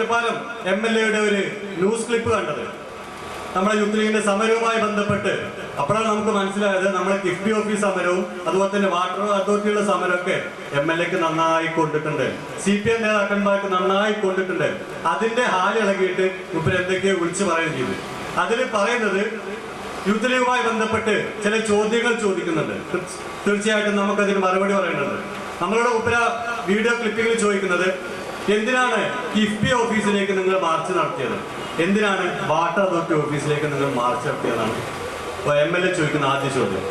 Ottapalam M L എയുടെ ഒരു news clip കണ്ടത്. നമ്മുടെ യൂത്ത് ലീഗിന്റെ സമരവുമായി ബന്ധപ്പെട്ട് അപ്പോഴാണ് നമുക്ക് മനസ്സിലായത് നമ്മുടെ കിഫ്ബി ഓഫീസ് സമരവും അതുപോലെ തന്നെ വാട്ടർ അതോറിറ്റിയുടെ സമരമൊക്കെ എം എൽ എക്ക് നന്നായി കൊണ്ടിട്ടുണ്ട്. സി പി എം നേതാക്കന്മാർക്ക് നന്നായി കൊണ്ടിട്ടുണ്ട്. അതിന്റെ ഹാലിളകിയിട്ട് ഇപ്പം എന്തൊക്കെയോ വിളിച്ചു പറയുകയും ചെയ്തു. അതിൽ പറയുന്നത് യൂത്ത് ലീഗുമായി ബന്ധപ്പെട്ട് ചില ചോദ്യങ്ങൾ ചോദിക്കുന്നുണ്ട്. തീർച്ച- തീർച്ചയായിട്ടും നമുക്കതിന് മറുപടി പറയേണ്ടത് നമ്മളുടെ ഉപ്പര വീഡിയോ ക്ലിപ്പിംഗിൽ ചോദിക്കുന്നത് എന്തിനാണ് കിഫ്ബി ഓഫീസിലേക്ക് നിങ്ങൾ മാർച്ച് നടത്തിയത്? എന്തിനാണ് വാട്ടർ അതോറിറ്റി ഓഫീസിലേക്ക് നിങ്ങൾ മാർച്ച് നടത്തിയതാണ്? അപ്പോൾ എം എൽ എ ചോദിക്കുന്ന ആദ്യ ചോദ്യം.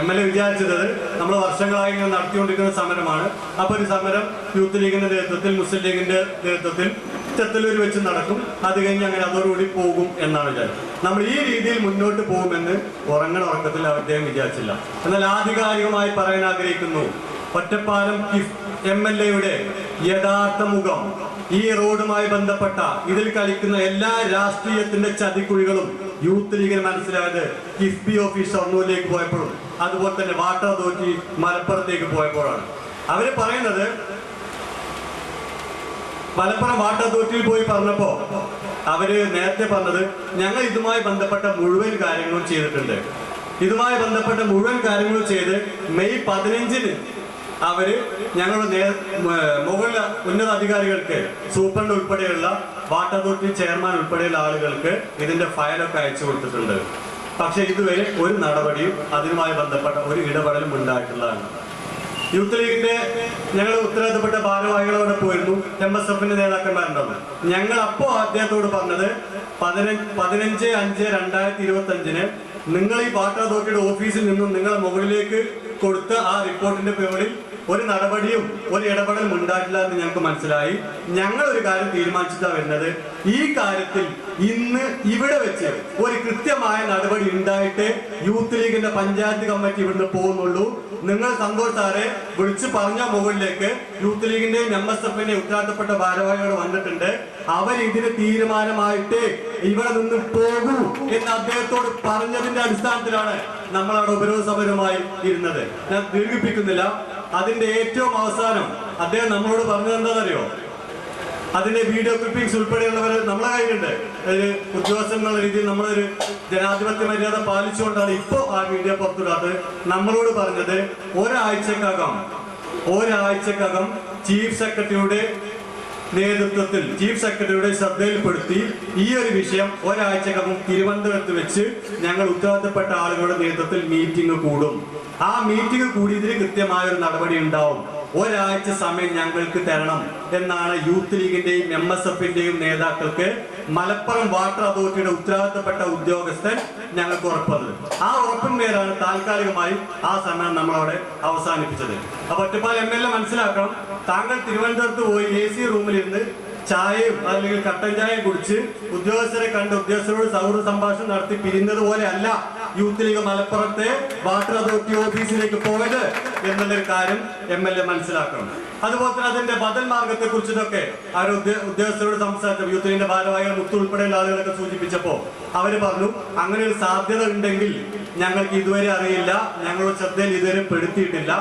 എം എൽ എ വിചാരിച്ചത് നമ്മൾ വർഷങ്ങളായി ഇങ്ങനെ നടത്തിക്കൊണ്ടിരിക്കുന്ന സമരമാണ്. അപ്പോൾ ഒരു സമരം യൂത്ത് ലീഗിന്റെ നേതൃത്വത്തിൽ മുസ്ലിം ലീഗിന്റെ നേതൃത്വത്തിൽ ചെത്തലൂർ വെച്ച് നടക്കും. അത് കഴിഞ്ഞ് അങ്ങനെ അതോടുകൂടി പോകും എന്നാണ് വിചാരം. നമ്മൾ ഈ രീതിയിൽ മുന്നോട്ട് പോകുമെന്ന് ഉറങ്ങണ ഉറക്കത്തിൽ അദ്ദേഹം വിചാരിച്ചില്ല. എന്നാൽ ആധികാരികമായി പറയാൻ ആഗ്രഹിക്കുന്നു. ഒറ്റപ്പാലം എം എൽ എയുടെ യഥാർത്ഥ മുഖം. ഈ റോഡുമായി ബന്ധപ്പെട്ട ഇതിൽ കളിക്കുന്ന എല്ലാ രാഷ്ട്രീയത്തിന്റെ ചതിക്കുഴികളും യൂത്ത് ലീഗിന് മനസ്സിലായത് കിഫ്ബി ഓഫീസ് ഷൊർണൂരിലേക്ക് പോയപ്പോഴും അതുപോലെ തന്നെ വാട്ടർ അതോറിറ്റി മലപ്പുറത്തേക്ക് പോയപ്പോഴാണ്. അവർ പറയുന്നത് മലപ്പുറം വാട്ടർ അതോറിറ്റിയിൽ പോയി പറഞ്ഞപ്പോ അവർ നേരത്തെ പറഞ്ഞത് ഞങ്ങൾ ഇതുമായി ബന്ധപ്പെട്ട മുഴുവൻ കാര്യങ്ങളും ചെയ്തിട്ടുണ്ട്. ഇതുമായി ബന്ധപ്പെട്ട മുഴുവൻ കാര്യങ്ങളും ചെയ്ത് മെയ് പതിനഞ്ചിന് അവർ ഞങ്ങളുടെ നേ- മ- മുകളിൽ ഉന്നത അധികാരികൾക്ക് സൂപ്രണ്ട് ഉൾപ്പെടെയുള്ള വാട്ടർ അതോറിറ്റി ചെയർമാൻ ഉൾപ്പെടെയുള്ള ആളുകൾക്ക് ഇതിന്റെ ഫയലൊക്കെ അയച്ചു കൊടുത്തിട്ടുണ്ട്. പക്ഷെ ഇതുവരെ ഒരു നടപടിയും അതിനുമായി ബന്ധപ്പെട്ട ഒരു ഇടപെടലും ഉണ്ടായിട്ടുള്ളതാണ്. യൂത്ത് ലീഗിന്റെ ഞങ്ങൾ ഉത്തരവാദിത്തപ്പെട്ട ഭാരവാഹികളോടെ പോയിരുന്നു. എം എസ് എഫിന്റെ നേതാക്കന്മാരുണ്ടാവും. ഞങ്ങൾ അപ്പോ അദ്ദേഹത്തോട് പറഞ്ഞത് പതിനഞ്ച് പതിനഞ്ച് അഞ്ച് രണ്ടായിരത്തി ഇരുപത്തി അഞ്ചിന് നിങ്ങൾ ഈ വാട്ടർ അതോറിറ്റിയുടെ ഓഫീസിൽ നിന്നും നിങ്ങളെ മുകളിലേക്ക് കൊടുത്ത ആ റിപ്പോർട്ടിന്റെ പേരിൽ ഒരു നടപടിയും ഒരു ഇടപെടലും ഉണ്ടായിട്ടില്ല എന്ന് ഞങ്ങൾക്ക് മനസ്സിലായി. ഞങ്ങൾ ഒരു കാര്യം തീരുമാനിച്ചിട്ടാണ് വരുന്നത്. ഈ കാര്യത്തിൽ ഇന്ന് ഇവിടെ വെച്ച് ഒരു കൃത്യമായ നടപടി ഉണ്ടായിട്ട് യൂത്ത് ലീഗിന്റെ പഞ്ചായത്ത് കമ്മിറ്റി ഇവിടുന്ന് പോകുന്നുള്ളൂ. നിങ്ങൾ സന്തോഷ് സാറെ വിളിച്ചു പറഞ്ഞ മുകളിലേക്ക്. യൂത്ത് ലീഗിന്റെയും എം എസ് എഫിന്റെയും ഉത്തരവാദിത്തപ്പെട്ട ഭാരവാഹികൾ വന്നിട്ടുണ്ട്. അവർ ഇതിന് തീരുമാനമായിട്ട് ഇവിടെ നിന്ന് പോകൂ എന്ന് അദ്ദേഹത്തോട് പറഞ്ഞതിന്റെ അടിസ്ഥാനത്തിലാണ് നമ്മൾ അവിടെ ഉപരോധ സമരവുമായി ഇരുന്നത്. ഞാൻ ദീർഘിപ്പിക്കുന്നില്ല. അതിന്റെ ഏറ്റവും അവസാനം അദ്ദേഹം നമ്മളോട് പറഞ്ഞത് എന്താണെന്നറിയോ? അതിന്റെ വീഡിയോ ക്ലിപ്പിംഗ്സ് ഉൾപ്പെടെയുള്ളവർ നമ്മളെ കയ്യിലുണ്ട്. ഒരു ഉദ്യോഗസ്ഥൻ എന്നുള്ള രീതിയിൽ നമ്മളൊരു ജനാധിപത്യ മര്യാദ പാലിച്ചുകൊണ്ടാണ് ഇപ്പോ ആ വീഡിയോ പുറത്തുവിടാത്തത്. നമ്മളോട് പറഞ്ഞത് ഒരാഴ്ചക്കകം ഒരാഴ്ചക്കകം ചീഫ് സെക്രട്ടറിയുടെ നേതൃത്വത്തിൽ ചീഫ് സെക്രട്ടറിയുടെ ശ്രദ്ധയിൽപ്പെടുത്തി ഈ ഒരു വിഷയം ഒരാഴ്ചക്കകം തിരുവനന്തപുരത്ത് വെച്ച് ഞങ്ങൾ ഉത്തരവാദിത്തപ്പെട്ട ആളുകളുടെ നേതൃത്വത്തിൽ മീറ്റിംഗ് കൂടും. ആ മീറ്റിംഗ് കൂടിയതിന് കൃത്യമായ ഒരു നടപടി ഉണ്ടാവും. ഒരാഴ്ച സമയം ഞങ്ങൾക്ക് തരണം എന്നാണ് യൂത്ത് ലീഗിന്റെയും എം എസ് എഫിന്റെയും നേതാക്കൾക്ക് മലപ്പുറം വാട്ടർ അതോറിറ്റിയുടെ ഉത്തരവാദിത്തപ്പെട്ട ഉദ്യോഗസ്ഥൻ ഞങ്ങൾക്ക് ഉറപ്പത് ആ ഉറപ്പിന്മേലാണ് താൽക്കാലികമായി ആ സമയം നമ്മളവിടെ അവസാനിപ്പിച്ചത്. അപ്പൊ ഒറ്റപ്പാൽ എം എൽ എ മനസ്സിലാക്കണം. താങ്കൾ തിരുവനന്തപുരത്ത് പോയി എ സി റൂമിലിരുന്ന് ചായയും അല്ലെങ്കിൽ കട്ടൻ ചായയും കുടിച്ച് ഉദ്യോഗസ്ഥരെ കണ്ട് ഉദ്യോഗസ്ഥരോട് സൗഹൃദ സംഭാഷണം നടത്തി പിരിയുന്നത് പോലെ അല്ല. യൂത്ത് ലീഗ് മലപ്പുറത്തെ വാട്ടർ അതോറിറ്റി ഓഫീസിലേക്ക് പോയത് എന്നുള്ളൊരു കാര്യം എം എൽ എ മനസ്സിലാക്കണം. അതുപോലെ തന്നെ അതിന്റെ ബദൽ മാർഗത്തെ കുറിച്ചിട്ടൊക്കെ ആ ഉദ്യോഗസ്ഥരോട് സംസാരിച്ച യൂത്ത് ലീഗിന്റെ ഭാരവാഹികൾ മുത്തു ഉൾപ്പെടെയുള്ള ആളുകളൊക്കെ സൂചിപ്പിച്ചപ്പോ അവർ പറഞ്ഞു അങ്ങനെ ഒരു സാധ്യത ഉണ്ടെങ്കിൽ ഞങ്ങൾക്ക് ഇതുവരെ അറിയില്ല ഞങ്ങളുടെ ശ്രദ്ധയിൽ ഇതുവരെ പെടുത്തിയിട്ടില്ല.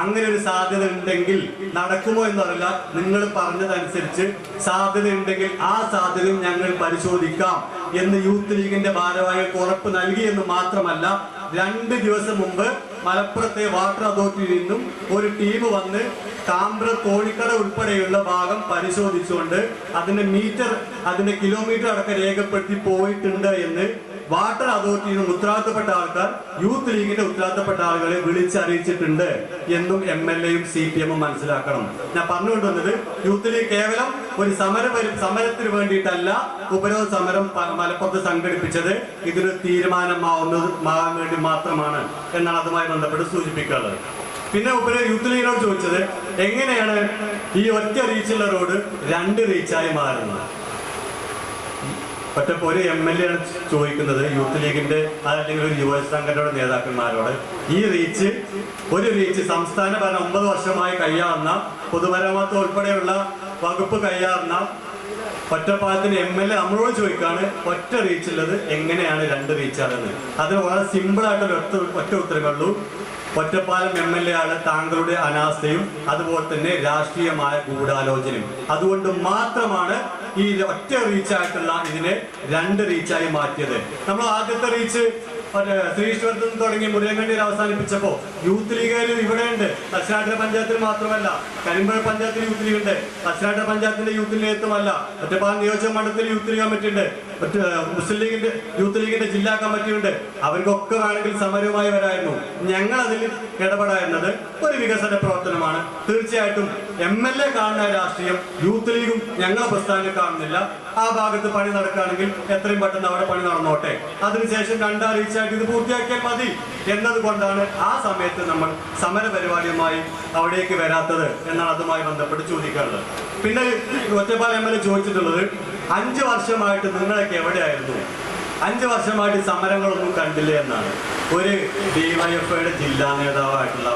അങ്ങനെ ഒരു സാധ്യത ഉണ്ടെങ്കിൽ നടക്കുമോ എന്നറിയില്ല. നിങ്ങൾ പറഞ്ഞതനുസരിച്ച് സാധ്യത ഉണ്ടെങ്കിൽ ആ സാധ്യതയും ഞങ്ങൾ പരിശോധിക്കാം. എന്ന് യൂത്ത് ലീഗിന്റെ ഭാരവാഹികൾക്ക് ഉറപ്പ് നൽകി എന്ന് മാത്രമല്ല രണ്ട് ദിവസം മുമ്പ് മലപ്പുറത്തെ വാട്ടർ അതോറിറ്റിയിൽ നിന്നും ഒരു ടീം വന്ന് കാമ്പ്ര കോഴിക്കട ഉൾപ്പെടെയുള്ള ഭാഗം പരിശോധിച്ചുകൊണ്ട് അതിന്റെ മീറ്റർ അതിന്റെ കിലോമീറ്റർ അടക്കം രേഖപ്പെടുത്തി പോയിട്ടുണ്ട് എന്ന് വാട്ടർ അതോറിറ്റിയിൽ നിന്നും ഉത്തരവാദിത്തപ്പെട്ട ആൾക്കാർ യൂത്ത് ലീഗിന്റെ ഉത്തരവാദിത്തപ്പെട്ട ആളുകളെ വിളിച്ചറിയിച്ചിട്ടുണ്ട് എന്നും എം എൽ എയും സി പി എമ്മും മനസ്സിലാക്കണം. ഞാൻ പറഞ്ഞുകൊണ്ടുവന്നത് യൂത്ത് ലീഗ് കേവലം ഒരു സമര സമരത്തിന് വേണ്ടിയിട്ടല്ല ഉപരോധ സമരം മലപ്പുറത്ത് സംഘടിപ്പിച്ചത് ഇതൊരു തീരുമാനമാവുന്നത് മാറാൻ വേണ്ടി മാത്രമാണ് എന്നാണ് അതുമായി ബന്ധപ്പെട്ട് സൂചിപ്പിക്കാറുള്ളത്. പിന്നെ ഉപരി യൂത്ത് ലീഗിനോട് ചോദിച്ചത് എങ്ങനെയാണ് ഈ ഒറ്റ റീച്ചുള്ള റോഡ് രണ്ട് റീച്ചായി മാറുന്നത്? ഒറ്റ ഒരു എം എൽ എ ആണ് ചോദിക്കുന്നത് യൂത്ത് ലീഗിന്റെ അല്ലെങ്കിൽ ഒരു യുവ സംഘടനയുടെ നേതാക്കന്മാരോട്. ഈ റീച്ച് ഒരു റീച്ച് സംസ്ഥാന ഭരണം ഒമ്പത് വർഷമായി കഴിയാവുന്ന പൊതുമരാമത്ത് ഉൾപ്പെടെയുള്ള വകുപ്പ് കഴിയാവുന്ന ഒറ്റപ്പാലത്തിന് എം എൽ എ നമ്മളോട് ചോദിക്കാണ് ഒറ്റ റീച്ച് ഉള്ളത് എങ്ങനെയാണ് രണ്ട് റീച്ചാണെന്ന് അത് വളരെ സിമ്പിൾ ആയിട്ടൊരു ഒറ്റ ഒറ്റ ഉത്തരങ്ങളുള്ളൂ. ഒറ്റപ്പാലം എം എൽ എ ആണ് താങ്കളുടെ അനാസ്ഥയും അതുപോലെ തന്നെ രാഷ്ട്രീയമായ ഗൂഢാലോചനയും. അതുകൊണ്ട് മാത്രമാണ് ഈ ഒറ്റ റീച്ച് ആയിട്ടുള്ള ഇതിനെ രണ്ട് റീച്ചായി മാറ്റിയത്. നമ്മൾ ആദ്യത്തെ റീച്ച് ശ്രീശ്വരത്തിൽ നിന്ന് തുടങ്ങി മുരുകൻകണ്ണിയിൽ അവസാനിപ്പിച്ചപ്പോ യൂത്ത് ലീഗിലും ഇവിടെയുണ്ട്. തച്ചനാട്ടിലെ പഞ്ചായത്തിൽ മാത്രമല്ല കരിമ്പുഴ പഞ്ചായത്തിൽ യൂത്ത് ലീഗ് ഉണ്ട്. തച്ചനാട്ടിലെ പഞ്ചായത്തിന്റെ യൂത്ത് ലീഗ് എത്തുമല്ല ഒറ്റപ്പാലം നിയോജക മണ്ഡലത്തിൽ യൂത്ത് ലീഗ് കമ്മിറ്റി ഉണ്ട്. മറ്റേ മുസ്ലിം ലീഗിന്റെ യൂത്ത് ലീഗിന്റെ ജില്ലാ കമ്മിറ്റി ഉണ്ട്. അവർക്കൊക്കെ വേണമെങ്കിൽ സമരവുമായി വരായിരുന്നു. ഞങ്ങൾ അതിൽ ഇടപെടായിരുന്നത് ഒരു വികസന പ്രവർത്തനമാണ്. തീർച്ചയായിട്ടും എം എൽ എ കാണുന്ന രാഷ്ട്രീയം യൂത്ത് ലീഗും ഞങ്ങളെ പ്രസ്ഥാനം കാണുന്നില്ല. ആ ഭാഗത്ത് പണി നടക്കുകയാണെങ്കിൽ എത്രയും പെട്ടെന്ന് അവിടെ പണി നടന്നോട്ടെ. അതിനുശേഷം കണ്ടറിയിച്ചായിട്ട് ഇത് പൂർത്തിയാക്കിയാൽ മതി എന്നതുകൊണ്ടാണ് ആ സമയത്ത് നമ്മൾ സമര പരിപാടിയുമായി അവിടേക്ക് വരാത്തത് എന്നാണ് അതുമായി ബന്ധപ്പെട്ട് ചോദിക്കാനുള്ളത് പിന്നെ ഒറ്റപ്പാലം എം എൽ എ ചോദിച്ചിട്ടുള്ളത് അഞ്ച് വർഷമായിട്ട് നിങ്ങളൊക്കെ എവിടെയായിരുന്നു? അഞ്ച് വർഷമായിട്ട് സമരങ്ങളൊന്നും കണ്ടില്ല എന്നാണ്. ഒരു ഡിവൈഎഫ്ഐയുടെ ജില്ലാ നേതാവായിട്ടുള്ള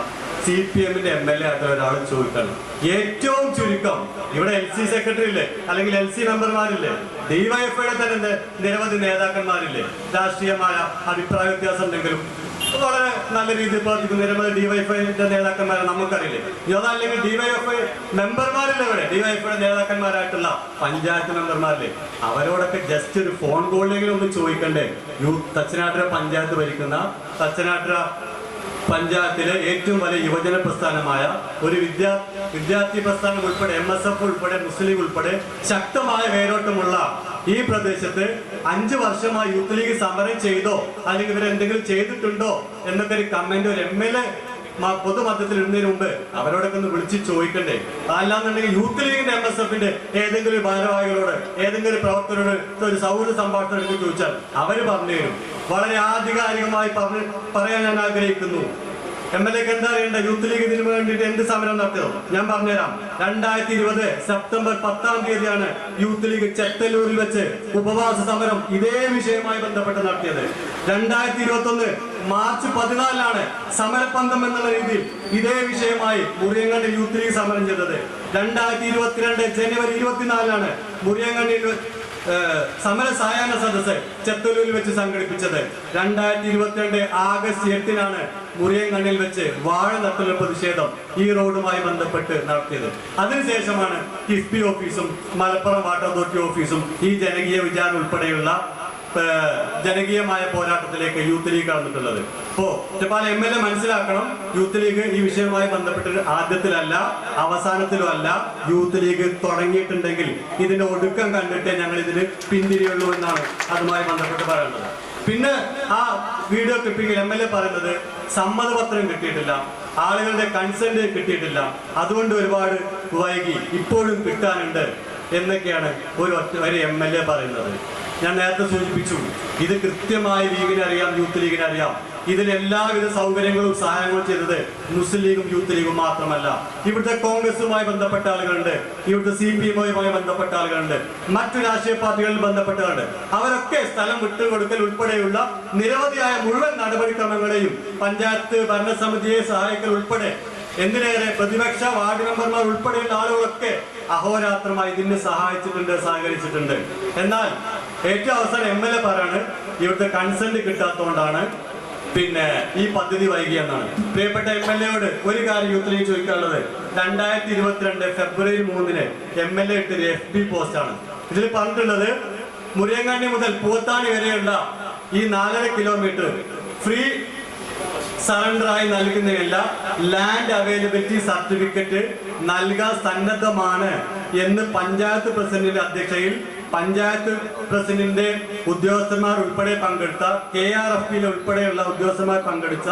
സി പി എമ്മിന്റെ എം എൽ എ ആയിട്ട് ഒരാൾ ചോദിക്കണം. ഏറ്റവും ചുരുക്കം ഇവിടെ എൽ സി സെക്രട്ടറി ഇല്ലേ? അല്ലെങ്കിൽ എൽ സി മെമ്പർമാരില്ലേ ഡിവൈഎഫ്ഐയുടെ തന്നെ നിരവധി നേതാക്കന്മാരില്ലേ? രാഷ്ട്രീയമായ അഭിപ്രായ വ്യത്യാസം ഉണ്ടെങ്കിലും വളരെ നല്ല രീതിയിൽ പ്രവർത്തിക്കുന്ന നിരവധി ഡിവൈഎഫ്ഐയുടെ നേതാക്കന്മാരെ നമുക്കറിയില്ലേ? അതല്ലെങ്കിൽ ഡിവൈഎഫ്ഐ മെമ്പർമാരില്ലേ ഇവിടെ? ഡിവൈഎഫ്ഐയുടെ നേതാക്കന്മാരായിട്ടുള്ള പഞ്ചായത്ത് മെമ്പർമാരില്ലേ അവരോടൊക്കെ ജസ്റ്റ് ഒരു ഫോൺ കോളിലെങ്കിലും ഒന്ന് ചോദിക്കണ്ടേ? യൂത്ത് തച്ചനാട്ടുര പഞ്ചായത്ത് ഭരിക്കുന്ന തച്ചനാട്ടുര പഞ്ചായത്തിലെ ഏറ്റവും വലിയ യുവജന പ്രസ്ഥാനമായ ഒരു വിദ്യാ വിദ്യാർത്ഥി പ്രസ്ഥാനം ഉൾപ്പെടെ എം എസ് എഫ് ഉൾപ്പെടെ മുസ്ലിം ഉൾപ്പെടെ ശക്തമായ വേരോട്ടമുള്ള ഈ പ്രദേശത്ത് അഞ്ചു വർഷമായി യൂത്ത് ലീഗ് സമരം ചെയ്തോ അല്ലെങ്കിൽ ഇവരെന്തെങ്കിലും ചെയ്തിട്ടുണ്ടോ എന്നൊക്കെ ഒരു കമന്റ് ഒരു എം എൽ എ പൊതുമധ്യത്തിൽ ഇടുന്നതിന് മുമ്പ് അവരോടൊക്കെ ഒന്ന് വിളിച്ച് ചോദിക്കണ്ടേ? അല്ലാന്നുണ്ടെങ്കിൽ യൂത്ത് ലീഗിന്റെ എം എസ് എഫിന്റെ ഏതെങ്കിലും ഭാരവാഹികളോട് ഏതെങ്കിലും പ്രവർത്തകരോട് ഒരു സൗഹൃദ സംഭാഷണം എടുത്ത് ചോദിച്ചാൽ അവർ പറഞ്ഞു വളരെ ആധികാരികമായി പറഞ്ഞ് പറയാൻ ഞാൻ ആഗ്രഹിക്കുന്നു. എം എൽ എക്ക് എന്താ അറിയണ്ട യൂത്ത് ലീഗ് ഇതിനു വേണ്ടിയിട്ട് എന്ത് സമരം നടത്തിയതോ? ഞാൻ പറഞ്ഞുതരാം. രണ്ടായിരത്തി ഇരുപത് സെപ്റ്റംബർ പത്താം തീയതിയാണ് യൂത്ത് ലീഗ് ചെത്തല്ലൂരിൽ വെച്ച് ഉപവാസ സമരം ഇതേ വിഷയവുമായി ബന്ധപ്പെട്ട് നടത്തിയത്. രണ്ടായിരത്തി ഇരുപത്തി ഒന്ന് മാർച്ച് പതിനാലിലാണ് സമരപന്തം എന്നുള്ള രീതിയിൽ ഇതേ വിഷയമായി മുറിയങ്കണ്ണിൽ യൂത്ത് ലീഗ് സമരം ചെയ്തത്. രണ്ടായിരത്തി ഇരുപത്തിരണ്ട് ജനുവരി ഇരുപത്തിനാലിലാണ് ഏഹ് സമര സായാഹ്ന സദസ്സ് ചെത്തലൂരിൽ വെച്ച് സംഘടിപ്പിച്ചത്. രണ്ടായിരത്തി ഇരുപത്തിരണ്ട് ആഗസ്റ്റ് എട്ടിനാണ് മുറിയങ്കണ്ണിൽ വെച്ച് വാഴ നട്ടുള്ള പ്രതിഷേധം ഈ റോഡുമായി ബന്ധപ്പെട്ട് നടത്തിയത്. അതിനുശേഷമാണ് കിഫ്ബി ഓഫീസും മലപ്പുറം വാട്ടർ അതോറിറ്റി ഓഫീസും ഈ ജനകീയ വിചാരം ഉൾപ്പെടെയുള്ള ജനകീയമായ പോരാട്ടത്തിലേക്ക് യൂത്ത് ലീഗ് കടന്നിട്ടുള്ളത്. അപ്പോ ഒറ്റപ്പാല എം എൽ എ മനസ്സിലാക്കണം യൂത്ത് ലീഗ് ഈ വിഷയവുമായി ബന്ധപ്പെട്ട് ആദ്യത്തിലല്ല അവസാനത്തിലും അല്ല യൂത്ത് ലീഗ് തുടങ്ങിയിട്ടുണ്ടെങ്കിൽ ഇതിന്റെ ഒടുക്കം കണ്ടിട്ട് ഞങ്ങൾ ഇതിന് പിന്തിരിയുള്ളൂ എന്നാണ് അതുമായി ബന്ധപ്പെട്ട് പറയുന്നത് പിന്നെ ആ വീഡിയോ ക്ലിപ്പിംഗിൽ എം എൽ എ പറയുന്നത് സമ്മതപത്രം കിട്ടിയിട്ടില്ല ആളുകളുടെ കൺസെന്റ് കിട്ടിയിട്ടില്ല അതുകൊണ്ട് ഒരുപാട് വൈകി ഇപ്പോഴും കിട്ടാനുണ്ട്. എന്നൊക്കെയാണ് ഒരു ഒരു എം എൽ എ പറയുന്നത്. ഞാൻ നേരത്തെ സൂചിപ്പിച്ചു ഇത് കൃത്യമായി ലീഗിനെ അറിയാം യൂത്ത് ലീഗിനെ അറിയാം. ഇതിൽ എല്ലാവിധ സൗകര്യങ്ങളും സഹായങ്ങളും ചെയ്തത് മുസ്ലിം ലീഗും യൂത്ത് ലീഗും മാത്രമല്ല. ഇവിടുത്തെ കോൺഗ്രസുമായി ബന്ധപ്പെട്ട ആളുകളുണ്ട് ഇവിടുത്തെ സി പി എമ്മുമായി ബന്ധപ്പെട്ട ആളുകളുണ്ട് മറ്റു രാഷ്ട്രീയ പാർട്ടികളിൽ ബന്ധപ്പെട്ടവരുണ്ട്. അവരൊക്കെ സ്ഥലം വിട്ടുകൊടുക്കൽ ഉൾപ്പെടെയുള്ള നിരവധിയായ മുഴുവൻ നടപടിക്രമങ്ങളെയും പഞ്ചായത്ത് ഭരണസമിതിയെ സഹായിക്കൽ ഉൾപ്പെടെ എന്തിനേറെ പ്രതിപക്ഷ വാർഡ് മെമ്പർമാർ ഉൾപ്പെടെയുള്ള ആളുകളൊക്കെ അഹോരാത്രമായി ഇതിന് സഹായിച്ചിട്ടുണ്ട് സഹകരിച്ചിട്ടുണ്ട്. എന്നാൽ ഏറ്റവും അവസാനം എം എൽ എ പറയാണ് ഇവിടുത്തെ കൺസെന്റ് കിട്ടാത്തതുകൊണ്ടാണ് പിന്നെ ഈ പദ്ധതി വൈകിയെന്നാണ് പ്രിയപ്പെട്ട എം എൽ എയോട് ഒരു കാര്യം യൂത്ത് ലീഗ് ചോദിക്കാനുള്ളത്. രണ്ടായിരത്തി ഇരുപത്തിരണ്ട് ഫെബ്രുവരി മൂന്നിന് എം എൽ എ ഇട്ടൊരു എഫ് ബി പോസ്റ്റ് ആണ് ഇതിൽ പറഞ്ഞിട്ടുള്ളത് മുരിയങ്ങാണ്ടി മുതൽ പൂത്താണി വരെയുള്ള ഈ നാലര കിലോമീറ്റർ ഫ്രീ സറണ്ടറായി നൽകുന്നതല്ല ലാൻഡ് അവൈലബിലിറ്റി സർട്ടിഫിക്കറ്റ് നൽകാൻ സന്നദ്ധമാണ് എന്ന് പഞ്ചായത്ത് പ്രസിഡന്റിന്റെ അധ്യക്ഷതയിൽ പഞ്ചായത്ത് പ്രസിഡന്റിന്റെ ഉദ്യോഗസ്ഥന്മാർ ഉൾപ്പെടെ പങ്കെടുത്ത കെ ആർ എഫ് പിയിൽ ഉൾപ്പെടെയുള്ള ഉദ്യോഗസ്ഥന്മാർ പങ്കെടുത്ത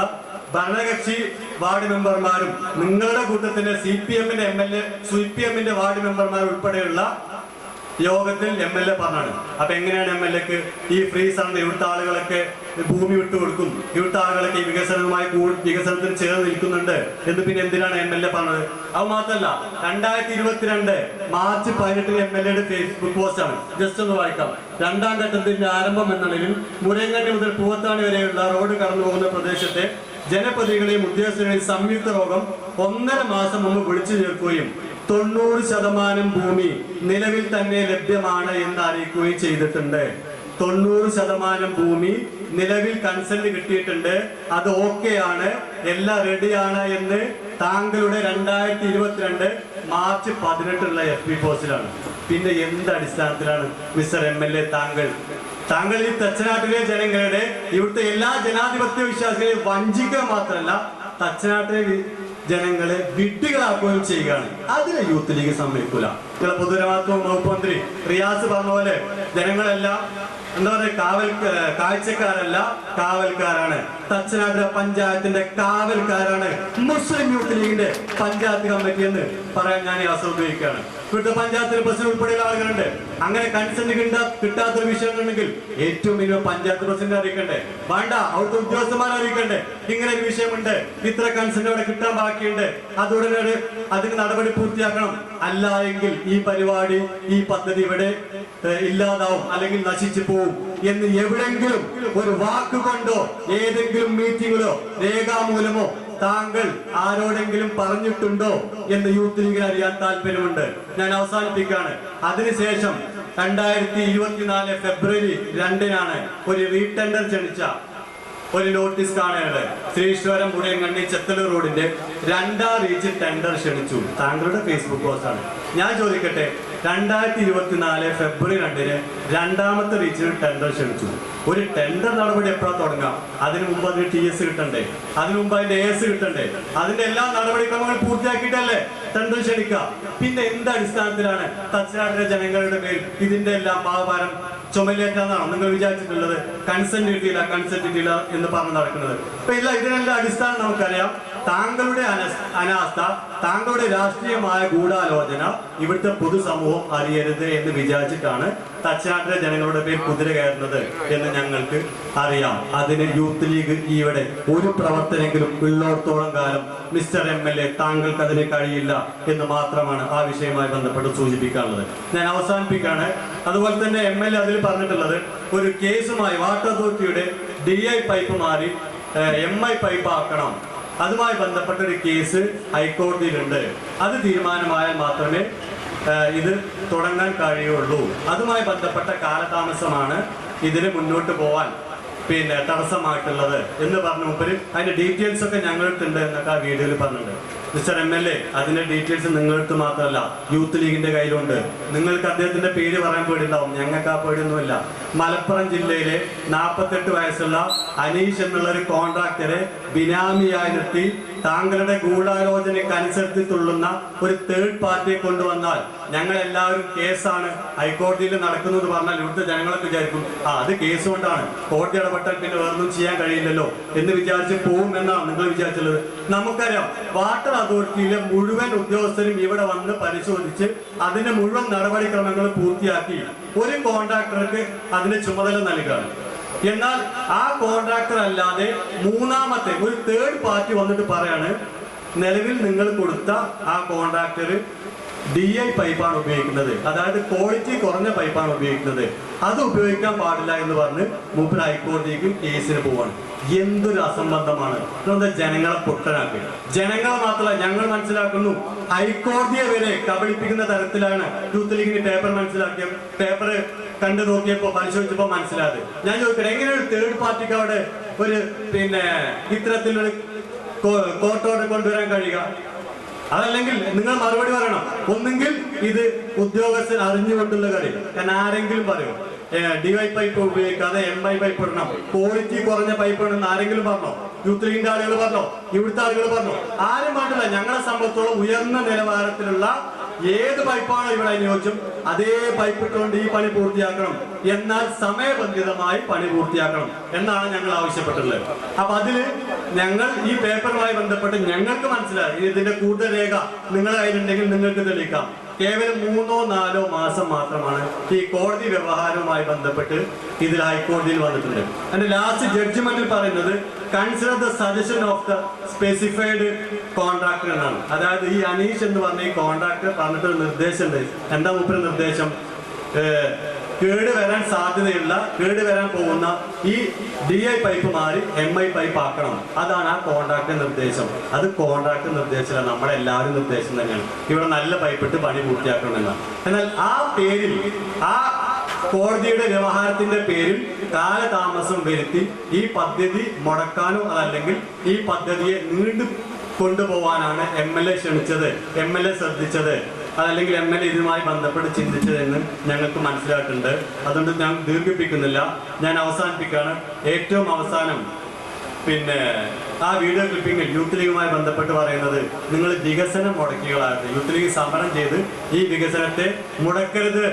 ഭരണകക്ഷി വാർഡ് മെമ്പർമാരും നിങ്ങളുടെ കൂട്ടത്തിന്റെ സി പി എമ്മിന്റെ M L A C P എമ്മിന്റെ വാർഡ് മെമ്പർമാർ ഉൾപ്പെടെയുള്ള യോഗത്തിൽ എം എൽ എ പറഞ്ഞാണ്. അപ്പൊ എങ്ങനെയാണ് എം എൽ എക്ക് ഈ ഫ്രീ ആണ് ഇവിടുത്തെ ആളുകളൊക്കെ ഭൂമി വിട്ടു കൊടുക്കും? ഇവിടുത്തെ ആളുകളൊക്കെ ഈ വികസനവുമായി വികസനത്തിന് ചേർന്ന് നിൽക്കുന്നുണ്ട് എന്ന് പിന്നെ എന്തിനാണ് എം എൽ എ പറഞ്ഞത്? അത് മാത്രല്ല രണ്ടായിരത്തി ഇരുപത്തിരണ്ട് മാർച്ച് പതിനെട്ടിന് എം എൽ എയുടെ ഫേസ്ബുക്ക് പോസ്റ്റ് ആണ്. ജസ്റ്റ് ഒന്ന് വായിക്കാം. രണ്ടാം ഘട്ടത്തിന്റെ ആരംഭം എന്ന നിലയിൽ മുതൽ പൂവത്താണി വരെയുള്ള റോഡ് കടന്നു പോകുന്ന പ്രദേശത്തെ ജനപ്രതിനിധികളെയും ഉദ്യോഗസ്ഥരെയും സംയുക്ത രോഗം ഒന്നര മാസം മുമ്പ് വിളിച്ചു ചേർക്കുകയും തൊണ്ണൂറ് ശതമാനം ഭൂമി നിലവിൽ തന്നെ ലഭ്യമാണ് എന്ന് അറിയിക്കുകയും ചെയ്തിട്ടുണ്ട്. തൊണ്ണൂറ് ശതമാനം ഭൂമി നിലവിൽ കൺസെന്റ് കിട്ടിയിട്ടുണ്ട്. അത് ഓക്കെ ആണ്. എല്ലാം റെഡിയാണ് എന്ന് താങ്കളുടെ രണ്ടായിരത്തി ഇരുപത്തിരണ്ട് മാർച്ച് പതിനെട്ടുള്ള എഫ് പി പോസ്റ്റിലാണ് പിന്നെ എന്ത് അടിസ്ഥാനത്തിലാണ് മിസ്റ്റർ എം എൽ എ താങ്കൾ? താങ്കൾ ഈ തച്ചനാട്ടിലെ ജനങ്ങളുടെ ഇവിടുത്തെ എല്ലാ ജനാധിപത്യ വിശ്വാസികളെയും വഞ്ചിക്കുക മാത്രമല്ല തച്ചനാട്ടിലെ ജനങ്ങളെ വിഡ്ഢികളാക്കുകയും ചെയ്യുകയാണ്. അതിനെ യൂത്ത് ലീഗ് സമ്മതിക്കൂല പൊതുജനമാത്വ വകുപ്പ് മന്ത്രി റിയാസ് പറഞ്ഞ പോലെ ജനങ്ങളെല്ലാം എന്താ പറയുക കാവൽ കാഴ്ചക്കാരല്ല കാവൽക്കാരാണ്. തച്ചനാഗ്ര പഞ്ചായത്തിന്റെ കാവൽക്കാരാണ്. മുസ്ലിം യൂത്ത് ലീഗിന്റെ പഞ്ചായത്ത് കമ്മിറ്റി എന്ന് പറയാൻ ഞാൻ ഈ അവസരം ഉപയോഗിക്കുകയാണ്. ഇവിടുത്തെ പഞ്ചായത്തിൽ പ്രസിഡന്റ് ഉൾപ്പെടെയുള്ള ആളുകളുണ്ട്. അങ്ങനെ കൺസെന്റ് കിട്ടാ കിട്ടാത്തൊരു വിഷയം ഉണ്ടെങ്കിൽ ഏറ്റവും മിനിമം പഞ്ചായത്ത് പ്രസിഡന്റ് അറിയിക്കണ്ടേ? വേണ്ട അവിടുത്തെ ഉദ്യോഗസ്ഥന്മാരെ അറിയിക്കണ്ടേ? ഇങ്ങനെ ഒരു വിഷയമുണ്ട്. ഇത്ര കൺസെന്റ് അവിടെ കിട്ടാൻ ബാക്കിയുണ്ട്. അതുടനെ അതിന് നടപടി പൂർത്തിയാക്കണം. അല്ല എങ്കിൽ ഈ പരിപാടി ഈ പദ്ധതി ഇവിടെ ഇല്ലാതാവും അല്ലെങ്കിൽ നശിച്ചു പോവും എന്ന് എവിടെങ്കിലും ഒരു വാക്കുകൊണ്ടോ ഏതെങ്കിലും മീറ്റിങ്ങിലോ രേഖാമൂലമോ താങ്കൾ ആരോടെങ്കിലും പറഞ്ഞിട്ടുണ്ടോ എന്ന് യൂത്ത് ലീഗിന് അറിയാൻ താല്പര്യമുണ്ട്. ഞാൻ അവസാനിപ്പിക്കാണ് അതിനുശേഷം രണ്ടായിരത്തി ഇരുപത്തിനാല് ഫെബ്രുവരി രണ്ടിനാണ് ഒരു റീടെൻഡർ ക്ഷണിച്ച ഒരു നോട്ടീസ് കാണുകയാണ്. ശ്രീശ്വരം പുഴയങ്ങണ്ണി ചെത്തലൂർ റോഡിന്റെ രണ്ടാം റീച്ച് ടെൻഡർ ക്ഷണിച്ചു. താങ്കളുടെ ഫേസ്ബുക്ക് പോസ്റ്റാണ് ഞാൻ ചോദിക്കട്ടെ രണ്ടായിരത്തി ഇരുപത്തിനാല് ഫെബ്രുവരി രണ്ടിന് രണ്ടാമത്തെ റീച്ചിൽ ടെൻഡർ ക്ഷണിച്ചു. ഒരു ടെൻഡർ നടപടി എപ്പോഴാ തുടങ്ങാം അതിനു മുമ്പ് അതിന് ടി എസ് കിട്ടണ്ടേ? അതിനു മുമ്പ് അതിന്റെ എ എസ് കിട്ടണ്ടേ? അതിന്റെ എല്ലാ നടപടിക്രമങ്ങളും പൂർത്തിയാക്കിയിട്ടല്ലേ ടെൻഡർ ക്ഷണിക്കുക? പിന്നെ എന്ത് അടിസ്ഥാനത്തിലാണ് തച്ചനാട്ടിലെ ജനങ്ങളുടെ മേൽ ഇതിന്റെ എല്ലാം ഭാവഭാരം ചുമലേറ്റാന്നാണോ നിങ്ങൾ വിചാരിച്ചിട്ടുള്ളത്. കൺസെന്റ് കിട്ടിയില്ല കൺസെന്റ് കിട്ടിയില്ല എന്ന് പറഞ്ഞ് നടക്കുന്നത്. അപ്പൊ ഇല്ല ഇതിനെല്ലാം അടിസ്ഥാനം നമുക്കറിയാം. താങ്കളുടെ അനസ് അനാസ്ഥ താങ്കളുടെ രാഷ്ട്രീയമായ ഗൂഢാലോചന ഇവിടുത്തെ പൊതുസമൂഹം അറിയരുത് എന്ന് വിചാരിച്ചിട്ടാണ് തച്ചനാട്ടിലെ ജനങ്ങളുടെ പേര് കുതിര കയറുന്നത് എന്ന് ഞങ്ങൾക്ക് അറിയാം. അതിന് യൂത്ത് ലീഗ് ഇവിടെ ഒരു പ്രവർത്തനെങ്കിലും ഉള്ളോടത്തോളം കാലം മിസ്റ്റർ എം എൽ എ താങ്കൾക്ക് അതിന് കഴിയില്ല എന്ന് മാത്രമാണ് ആ വിഷയവുമായി ബന്ധപ്പെട്ട് സൂചിപ്പിക്കാനുള്ളത്. ഞാൻ അവസാനിപ്പിക്കാണ് അതുപോലെ തന്നെ എം എൽ എ അതിൽ പറഞ്ഞിട്ടുള്ളത് ഒരു കേസുമായി വാട്ടർ അതോറിറ്റിയുടെ ഡി ഐ പൈപ്പ് മാറി എം ഐ പൈപ്പ് ആക്കണം. അതുമായി ബന്ധപ്പെട്ട ഒരു കേസ് ഹൈക്കോടതിയിലുണ്ട്. അത് തീരുമാനമായാൽ മാത്രമേ ഇത് തുടങ്ങാൻ കഴിയുള്ളൂ. അതുമായി ബന്ധപ്പെട്ട കാലതാമസമാണ് ഇതിന് മുന്നോട്ട് പോവാൻ പിന്നെ തടസ്സമായിട്ടുള്ളത് എന്ന് പറഞ്ഞ മുമ്പിൽ അതിന്റെ ഡീറ്റെയിൽസ് ഒക്കെ ഞങ്ങൾക്കുണ്ട് എന്നൊക്കെ ആ വീഡിയോയിൽ പറഞ്ഞിട്ടുണ്ട്. മിസ്റ്റർ എം എൽ എ അതിന്റെ ഡീറ്റെയിൽസ് നിങ്ങൾക്ക് മാത്രമല്ല യൂത്ത് ലീഗിന്റെ കയ്യിലുണ്ട്. നിങ്ങൾക്ക് അദ്ദേഹത്തിന്റെ പേര് പറയാൻ പേടിയുണ്ടാവും. ഞങ്ങൾക്ക് ആ പേടിയൊന്നുമില്ല. മലപ്പുറം ജില്ലയിലെ നാൽപ്പത്തെട്ട് വയസ്സുള്ള അനീഷ് എന്നുള്ള ഒരു കോൺട്രാക്ടറെ ബിനാമിയായി നിർത്തി താങ്കളുടെ ഗൂഢാലോചനയ്ക്ക് അനുസരിച്ച് തുള്ളുന്ന ഒരു തേർഡ് പാർട്ടിയെ കൊണ്ടുവന്നാൽ ഞങ്ങൾ എല്ലാവരും കേസാണ് ഹൈക്കോടതിയിൽ നടക്കുന്നത് പറഞ്ഞാൽ ഇവിടുത്തെ ജനങ്ങളൊക്കെ വിചാരിക്കും ആ അത് കേസ് കൊണ്ടാണ് കോടതി ഇടപെട്ടാൽ പിന്നെ വേറൊന്നും ചെയ്യാൻ കഴിയില്ലല്ലോ എന്ന് വിചാരിച്ച് പോകും എന്നാണ് നിങ്ങൾ വിചാരിച്ചുള്ളത്. നമുക്കറിയാം വാട്ടർ അതോറിറ്റിയിലെ മുഴുവൻ ഉദ്യോഗസ്ഥരും ഇവിടെ വന്ന് പരിശോധിച്ച് അതിന്റെ മുഴുവൻ നടപടിക്രമങ്ങൾ പൂർത്തിയാക്കി ഒരു കോൺട്രാക്ടർക്ക് അതിന്റെ ചുമതല നൽകുകയാണ് എന്നാൽ ആ കോൺട്രാക്ടർ അല്ലാതെ മൂന്നാമത്തെ ഒരു തേർഡ് പാർട്ടി വന്നിട്ട് പറയാണ് നിലവിൽ നിങ്ങൾ കൊടുത്ത ആ കോൺട്രാക്ടർ ഡി ഐ പൈപ്പാണ് ഉപയോഗിക്കുന്നത്. അതായത് ക്വാളിറ്റി കുറഞ്ഞ പൈപ്പാണ് ഉപയോഗിക്കുന്നത്. അത് ഉപയോഗിക്കാൻ പാടില്ല എന്ന് പറഞ്ഞ് മൂപ്പർ ഹൈക്കോടതിക്ക് കേസിന് പോവാണ്. എന്തൊരു അസംബന്ധമാണ്. ഇതെന്താ ജനങ്ങളെ പൊട്ടനാക്കി? ജനങ്ങളെ മാത്രമല്ല ഞങ്ങൾ മനസ്സിലാക്കുന്നു. ഹൈക്കോടതിയെ വരെ കബളിപ്പിക്കുന്ന തരത്തിലാണ് യൂത്ത് ലീഗിന് പേപ്പർ മനസ്സിലാക്കിയ പേപ്പർ കണ്ടു നോക്കിയപ്പോ പരിശോധിച്ചപ്പോ മനസ്സിലായത്. ഞാൻ ചോദിക്കട്ടെ എങ്ങനെ ഒരു തേർഡ് പാർട്ടിക്ക് അവിടെ ഒരു പിന്നെ ഇത്തരത്തിലൊരു കോർട്ട് ഓർഡർ കൊണ്ടുവരാൻ കഴിയുക? അതല്ലെങ്കിൽ നിങ്ങൾ മറുപടി പറയണം. ഒന്നെങ്കിൽ ഇത് ഉദ്യോഗസ്ഥൻ അറിഞ്ഞുകൊണ്ടുള്ള കാര്യം. ഞാൻ ആരെങ്കിലും പറയും. ഡിവൈ പൈപ്പ് ഉപയോഗിക്കാതെ എം ഐ പൈപ്പ് ഇടണം. ക്വാളിറ്റി കുറഞ്ഞ പൈപ്പ് ഇടണം ആരെങ്കിലും പറഞ്ഞോ? യൂത്ത് ലീഗിന്റെ ആളുകൾ പറഞ്ഞോ? ഇവിടുത്തെ ആളുകൾ പറഞ്ഞോ? ആരും പറഞ്ഞില്ല. ഞങ്ങളെ സംബന്ധിച്ചോളം ഉയർന്ന നിലവാരത്തിലുള്ള ഏത് പൈപ്പാണ് ഇവിടെ അനുയോജ്യം? അതേ പൈപ്പ് ഇട്ടുകൊണ്ട് ഈ പണി പൂർത്തിയാക്കണം. എന്നാൽ സമയബന്ധിതമായി പണി പൂർത്തിയാക്കണം എന്നാണ് ഞങ്ങൾ ആവശ്യപ്പെട്ടുള്ളത് അപ്പൊ അതിൽ ഞങ്ങൾ ഈ പേപ്പറുമായി ബന്ധപ്പെട്ട് ഞങ്ങൾക്ക് മനസ്സിലായി. ഇതിന്റെ കൂടുതൽ രേഖ നിങ്ങളുടെ കയ്യിലുണ്ടെങ്കിൽ നിങ്ങൾക്ക് തെളിയിക്കാം. കേവലം മൂന്നോ നാലോ മാസം മാത്രമാണ് ഈ കോടതി വ്യവഹാരവുമായി ബന്ധപ്പെട്ട് ഇതിൽ ഹൈക്കോടതിയിൽ വന്നിട്ടുണ്ട്. അതിന്റെ ലാസ്റ്റ് ജഡ്ജ്മെന്റിൽ പറയുന്നത് consider the suggestion of the specified contractor എന്നാണ്. അതായത് ഈ അനീഷ് എന്ന് പറഞ്ഞ ഈ കോൺട്രാക്ടർ പറഞ്ഞിട്ടൊരു നിർദ്ദേശമുണ്ട്. എന്താ മുപ്പര് നിർദ്ദേശം? കേട് വരാൻ സാധ്യതയുള്ള കേട് വരാൻ പോകുന്ന ഈ ഡി ഐ പൈപ്പ് മാറി എം ഐ പൈപ്പ് ആക്കണം. അതാണ് ആ കോൺട്രാക്ടർ നിർദ്ദേശം. അത് കോൺട്രാക്ടർ നിർദ്ദേശമല്ല നമ്മളെല്ലാവരും നിർദ്ദേശം തന്നെയാണ്. ഇവിടെ നല്ല പൈപ്പ് ഇട്ട് പണി പൂർത്തിയാക്കണമെന്നാണ് എന്നാൽ ആ പേരിൽ ആ കോടതിയുടെ വ്യവഹാരത്തിന്റെ പേരിൽ കാലതാമസം വരുത്തി ഈ പദ്ധതി മുടക്കാനോ അതല്ലെങ്കിൽ ഈ പദ്ധതിയെ നീണ്ടു കൊണ്ടുപോവാനാണ് എം എൽ എ ക്ഷണിച്ചത് എം എൽ എ ശ്രദ്ധിച്ചത്. അതല്ലെങ്കിൽ എം എൽ എ ഇതുമായി ബന്ധപ്പെട്ട് ചിന്തിച്ചതെന്ന് ഞങ്ങൾക്ക് മനസ്സിലായിട്ടുണ്ട്. അതുകൊണ്ട് ഞാൻ ദീർഘിപ്പിക്കുന്നില്ല. ഞാൻ അവസാനിപ്പിക്കുകയാണ്. ഏറ്റവും അവസാനം പിന്നെ ആ വീഡിയോ ക്ലിപ്പിംഗ് യൂത്ത് ലീഗുമായി ബന്ധപ്പെട്ട് പറയുന്നത് നിങ്ങൾ വികസനം മുടക്കുകളായിരുന്നു യൂത്ത് ലീഗ് സമരം ചെയ്ത് ഈ വികസനത്തെ മുടക്കരുത്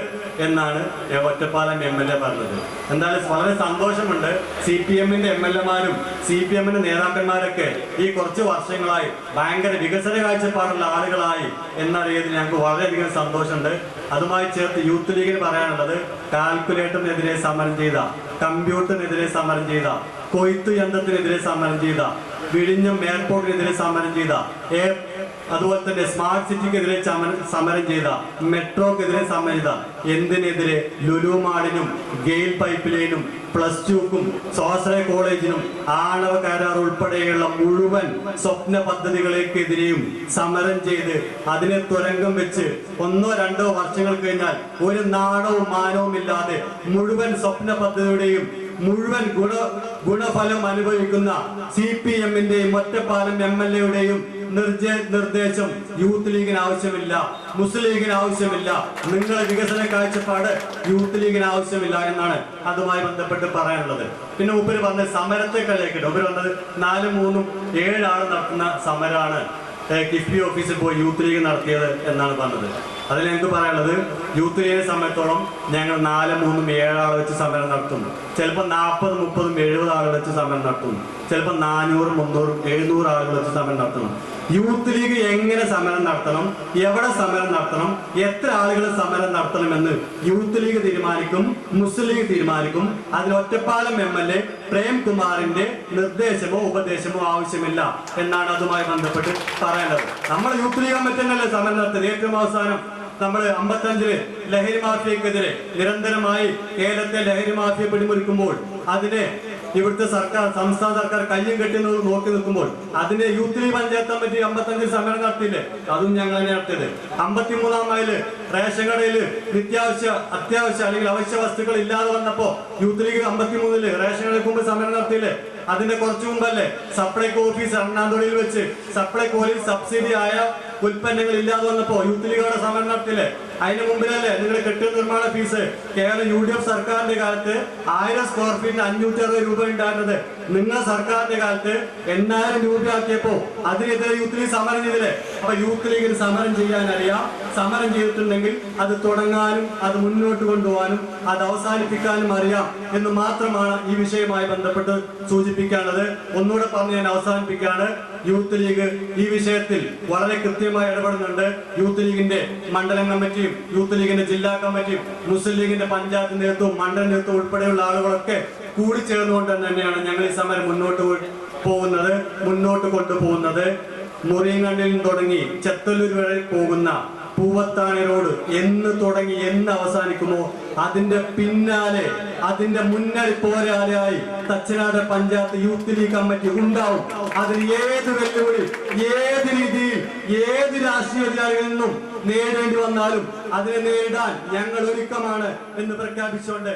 എന്നാണ് ഒറ്റപ്പാലം എം എൽ എ പറഞ്ഞത്. എന്തായാലും വളരെ സന്തോഷമുണ്ട് സി പി എമ്മിന്റെ എം എൽ എമാരും സി പി എമ്മിന്റെ നേതാക്കന്മാരൊക്കെ ഈ കുറച്ച് വർഷങ്ങളായി ഭയങ്കര വികസന കാഴ്ചപ്പാടുള്ള ആളുകളായി എന്നറിയതിൽ ഞങ്ങൾക്ക് വളരെയധികം സന്തോഷമുണ്ട്. അതുമായി ചേർത്ത് യൂത്ത് ലീഗിന് പറയാനുള്ളത് കാൽക്കുലേറ്ററിനെതിരെ സമരം ചെയ്ത കമ്പ്യൂട്ടറിനെതിരെ സമരം ചെയ്ത കൊയ്ത്തു യന്ത്രത്തിനെതിരെ സമരം ചെയ്ത വിഴിഞ്ഞം എയർപോർട്ടിനെതിരെ സമരം ചെയ്ത അതുപോലെ തന്നെ സ്മാർട്ട് സിറ്റിക്കെതിരെ സമരം ചെയ്ത മെട്രോക്കെതിരെ സമരം ചെയ്ത എന്തിനെതിരെ? ലുലു മാളിനും ഗെയിൽ പൈപ്പ് ലൈനും പ്ലസ് ടുക്കും സ്വാശ്രയ കോളേജിനും ആണവ കരാർ ഉൾപ്പെടെയുള്ള മുഴുവൻ സ്വപ്ന പദ്ധതികളേക്കെതിരെയും സമരം ചെയ്ത് അതിനെ തുരങ്കം വെച്ച് ഒന്നോ രണ്ടോ വർഷങ്ങൾ കഴിഞ്ഞാൽ ഒരു നാണവും മാനവും ഇല്ലാതെ മുഴുവൻ സ്വപ്ന പദ്ധതിയുടെയും മുഴുവൻ ഗുണ ഗുണഫലം അനുഭവിക്കുന്ന സി പി എമ്മിന്റെയും ഒറ്റപ്പാലം എം എൽ എയുടെയും നിർദ്ദേശം യൂത്ത് ലീഗിന് ആവശ്യമില്ല മുസ്ലിം ലീഗിന് ആവശ്യമില്ല. നിങ്ങളെ വികസന കാഴ്ചപ്പാട് യൂത്ത് ലീഗിന് ആവശ്യമില്ല എന്നാണ് അതുമായി ബന്ധപ്പെട്ട് പറയാനുള്ളത്. പിന്നെ ഉപരി പറഞ്ഞ സമരത്തെ കളിയാക്കിട്ട് പറഞ്ഞത് നാലും മൂന്നും ഏഴാണ് നടത്തുന്ന സമരമാണ് കിഫ്ബി ഓഫീസിൽ പോയി യൂത്ത് ലീഗ് നടത്തിയത് എന്നാണ് പറഞ്ഞത്. അതിൽ എനിക്ക് പറയാനുള്ളത്? യൂത്ത് ലീഗിനെ സമയത്തോളം ഞങ്ങൾ നാല് മൂന്നും ഏഴാളെ വെച്ച് സമരം നടത്തും ചിലപ്പോൾ നാൽപ്പത് മുപ്പതും എഴുപത് ആളുകൾ വെച്ച് സമരം നടത്തും. ചിലപ്പോൾ നാനൂറും മുന്നൂറും എഴുന്നൂറ് ആളുകൾ വെച്ച് സമരം നടത്തണം. യൂത്ത് ലീഗ് എങ്ങനെ സമരം നടത്തണം? എവിടെ സമരം നടത്തണം? എത്ര ആളുകൾ സമരം നടത്തണമെന്ന് യൂത്ത് ലീഗ് തീരുമാനിക്കും മുസ്ലിം ലീഗ് തീരുമാനിക്കും. അതിൽ ഒറ്റപ്പാലം എം എൽ എ പ്രേംകുമാറിന്റെ നിർദ്ദേശമോ ഉപദേശമോ ആവശ്യമില്ല എന്നാണ് അതുമായി ബന്ധപ്പെട്ട് പറയേണ്ടത്. നമ്മൾ യൂത്ത് ലീഗ് കമ്മിറ്റി തന്നെയല്ലേ സമരം നടത്തുന്നത്? ഏറ്റവും അവസാനം നമ്മൾ അമ്പത്തഞ്ചിൽ ലഹരി മാഫിയക്കെതിരെ നിരന്തരമായി കേരളത്തെ ലഹരി മാഫിയ പിടിമുറിക്കുമ്പോൾ അതിനെ ഇവിടുത്തെ സർക്കാർ സംസ്ഥാന സർക്കാർ കയ്യും കെട്ടുന്നത് നോക്കി നിൽക്കുമ്പോൾ അതിനെ യൂത്ത് ലീഗ് പഞ്ചായത്ത് കമ്മിറ്റി അമ്പത്തഞ്ചിൽ സമ്മേളനം നടത്തിയില്ലേ? അതും ഞങ്ങൾ തന്നെ നടത്തിയത്. അമ്പത്തിമൂന്നാം മൈൽ റേഷൻ കടയിൽ നിത്യാവശ്യ അത്യാവശ്യ അല്ലെങ്കിൽ അവശ്യ വസ്തുക്കൾ ഇല്ലാതെ വന്നപ്പോ യൂത്ത് ലീഗ് അമ്പത്തിമൂന്നിൽ റേഷൻ കടയിൽ മുമ്പ് സമ്മേളനം നടത്തിയില്ലേ? അതിന്റെ കുറച്ചു മുമ്പല്ലേ സപ്ലൈകോ ഓഫീസ് എറണാകുളയിൽ വെച്ച് സപ്ലൈകോയിൽ സബ്സിഡി ആയ ഉൽപ്പന്നങ്ങൾ ഇല്ലാതെ വന്നപ്പോ യൂത്ത് ലീഗുകളുടെ സമരം നടത്തില്ലേ അതിന് മുമ്പിലല്ലേ നിങ്ങൾ കെട്ടിട നിർമ്മാണ fees Kerala U D F സർക്കാരിന്റെ കാലത്ത് ആയിരം സ്ക്വയർ ഫീറ്റിന് അഞ്ഞൂറ്റി അറുപത് രൂപ ഉണ്ടായിരുന്നത്. നിങ്ങളെ സർക്കാരിന്റെ കാലത്ത് എണ്ണായിരം രൂപ ആക്കിയപ്പോ അതിനെതിരെ യൂത്ത് ലീഗ് സമരം ചെയ്തില്ലേ? അപ്പൊ യൂത്ത് ലീഗിന് സമരം ചെയ്യാൻ അറിയാം. സമരം ചെയ്തിട്ടുണ്ടെങ്കിൽ അത് തുടങ്ങാനും അത് മുന്നോട്ട് കൊണ്ടുപോകാനും അത് അവസാനിപ്പിക്കാനും അറിയാം എന്ന് മാത്രമാണ് ഈ വിഷയവുമായി ബന്ധപ്പെട്ട് സൂചിപ്പിക്കാനുള്ളത്. ഒന്നുകൂടെ പറഞ്ഞ് ഞാൻ അവസാനിപ്പിക്കുകയാണ്. യൂത്ത് ലീഗ് ഈ വിഷയത്തിൽ വളരെ കൃത്യമായി ഇടപെടുന്നുണ്ട്. യൂത്ത് ലീഗിന്റെ മണ്ഡലം കമ്മിറ്റിയും യൂത്ത് ലീഗിന്റെ ജില്ലാ കമ്മിറ്റിയും മുസ്ലിം ലീഗിന്റെ പഞ്ചായത്ത് നേതൃത്വവും മണ്ഡല നേതൃത്വം ഉൾപ്പെടെയുള്ള ആളുകളൊക്കെ കൂടിച്ചേർന്നുകൊണ്ട് തന്നെയാണ് ഞങ്ങൾ ഈ സമരം മുന്നോട്ട് പോകുന്നത് മുന്നോട്ട് കൊണ്ടുപോകുന്നത്. മുറിയങ്ങണ്ണിൽ തുടങ്ങി ചെത്തല്ലൂർ വരെ പോകുന്ന പൂവത്താണി റോഡ് എന്ന് തുടങ്ങി എന്ന് അവസാനിക്കുമോ? അതിന്റെ പിന്നാലെ അതിന്റെ മുന്നണി പോരാളിയായി Thachanad panchayat youth league committee ഉണ്ടാവും. അതിൽ ഏത് വെല്ലുവിളി ഏത് രീതിയിൽ ഏത് രാഷ്ട്രീയ എതിരാളികളിൽ നിന്നും നേരിടേണ്ടി വന്നാലും അതിനെ നേരിടാൻ ഞങ്ങൾ ഒരുക്കമാണ് എന്ന് പ്രഖ്യാപിച്ചുകൊണ്ട്